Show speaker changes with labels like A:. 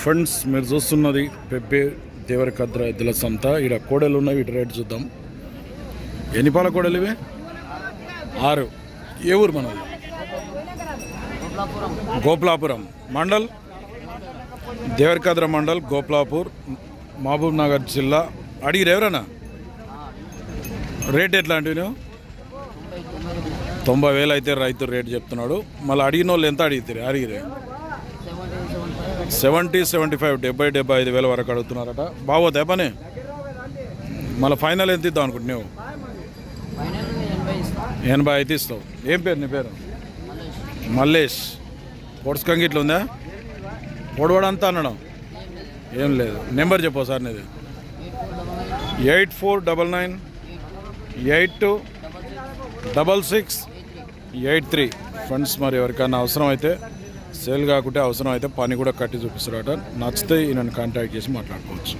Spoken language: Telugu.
A: ఫ్రెండ్స్ మీరు చూస్తున్నది పెబ్బే దేవరకద్ర ఎద్దుల సంత. ఇక్కడ కోడలు ఉన్నాయి వీటి రేటు చూద్దాం. ఎన్ని పాల కోడలు ఇవి? ఆరు. ఏ ఊరు మనది? గోపులాపురం. మండల్? దేవరకద్ర మండల్ గోపులాపూర్ మహబూబ్ నగర్ జిల్లా. అడిగిరు ఎవరన్నా? రేట్ ఎట్లాంటివి నువ్వు? తొంభై వేలు అయితే రైతు రేట్ చెప్తున్నాడు. మళ్ళీ అడిగిన వాళ్ళు ఎంత అడిగితే అడిగిరే. సెవెంటీ సెవెంటీ ఫైవ్ డెబ్బై డెబ్బై ఐదు వేల వరకు అడుగుతున్నారట. బాగోతాయి పని మళ్ళీ ఫైనల్ ఎంత ఇద్దాం అనుకుంటున్నావు? ఎనభై అయితే ఇస్తావు. ఏం పేరు నీ పేరు? మల్లేష్. పొడుసు ఇట్లా ఉందా? పొడవడంతా అనడం ఏం లేదు. నెంబర్ చెప్పు సార్ నీది. Eight four double nine eight two double six eight three. Friends మరి ఎవరికైనా అవసరం అయితే సేల్ కాకుంటే అవసరం అయితే పని కూడా కట్టి చూపిస్తారట నచ్చితే ఈయనను కాంటాక్ట్ చేసి మాట్లాడుకోవచ్చు.